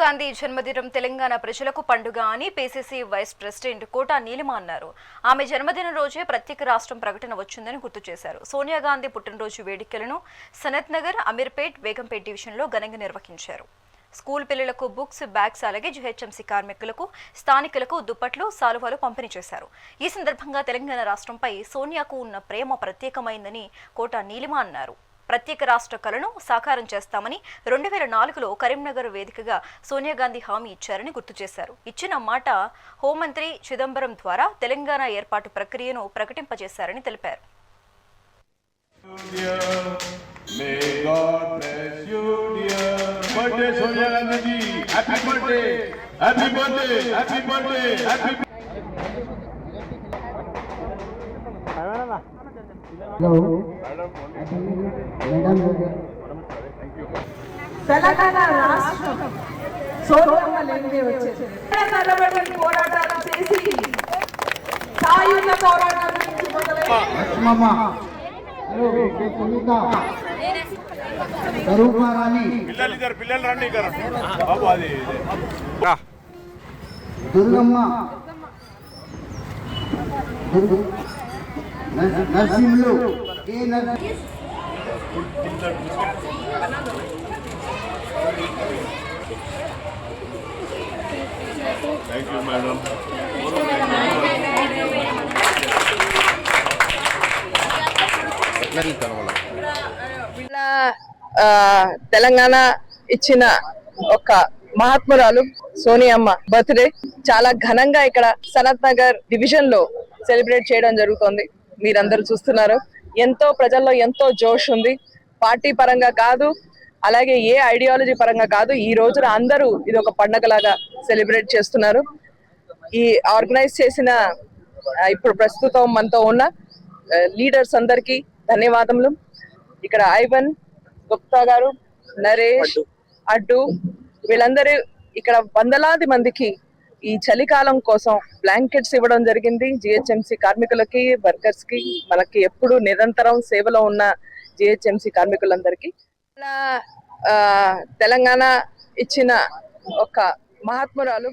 గాంధీ జన్మదినం తెలంగాణ ప్రజలకు పండుగ అని PCC vice president Kota Neelima అన్నారు. ఆమె జన్మదినం రోజే ప్రత్యేక రాష్ట్రం ప్రకటన వచ్చిందని గుర్తు చేశారు. సోనియా గాంధీ పుట్టినరోజు వేడుకలను సనత్ నగర్ అమీర్పేట్ బేగంపేట్ డివిజన్లో ఘనంగా నిర్వహించారు. స్కూల్ పిల్లలకు బుక్స్ బ్యాగ్స్ అలాగే జిహెచ్ఎంసీ కార్మికులకు స్థానికులకు దుప్పట్లు సాలువాలు పంపిణీ చేశారు. ఈ సందర్భంగా తెలంగాణ రాష్ట్రంపై సోనియాకు ఉన్న ప్రేమ ప్రత్యేకమైందని కోటా నీలిమ అన్నారు. ప్రత్యేక రాష్ట్ర కలను సాకారం చేస్తామని రెండు వేల నాలుగులో కరీంనగర్ వేదికగా సోనియా గాంధీ హామీ ఇచ్చారని గుర్తు చేశారు. ఇచ్చిన మాట హోంమంత్రి చిదంబరం ద్వారా తెలంగాణ ఏర్పాటు ప్రక్రియను ప్రకటింపజేశారని తెలిపారు. మేడం తెలంగాణ రాష్ట్రం సోనియమ్మ లేనిదే వచ్చేది. పోరాటాలు చేసి సాయుధ పోరాటాల నుంచి మొదలై లక్ష్మమ్మ. హలో సునీత. స్వరూప రాణి పిల్లలు ఇద్దరు పిల్లలు రండి ఇక్కడ బాబు అది దుర్గమ్మ. నరసింహులు. ఏ తెలంగాణ ఇచ్చిన ఒక మహాత్మురాలు సోనియమ్మ బర్త్డే చాలా ఘనంగా ఇక్కడ సనత్ నగర్ డివిజన్లో సెలబ్రేట్ చేయడం జరుగుతోంది. మీరందరూ చూస్తున్నారు. ఎంతో ప్రజల్లో ఎంతో జోష్ ఉంది. పార్టీ పరంగా కాదు అలాగే ఏ ఐడియాలజీ పరంగా కాదు ఈ రోజున అందరూ ఇది ఒక పండగలాగా సెలబ్రేట్ చేస్తున్నారు. ఈ ఆర్గనైజ్ చేసిన ఇప్పుడు ప్రస్తుతం మనతో ఉన్న లీడర్స్ అందరికీ ధన్యవాదములు. ఇక్కడ ఐవన్ గుప్తా గారు నరేష్ అడ్డు వీళ్ళందరూ ఇక్కడ వందలాది మందికి ఈ చలికాలం కోసం బ్లాంకెట్స్ ఇవ్వడం జరిగింది. జిహెచ్ఎంసి కార్మికులకి వర్కర్స్కి మనకి ఎప్పుడు నిరంతరం సేవలో ఉన్న జిహెచ్ఎంసి కార్మికులందరికీ తెలంగాణ ఇచ్చిన ఒక మహాత్మురాలు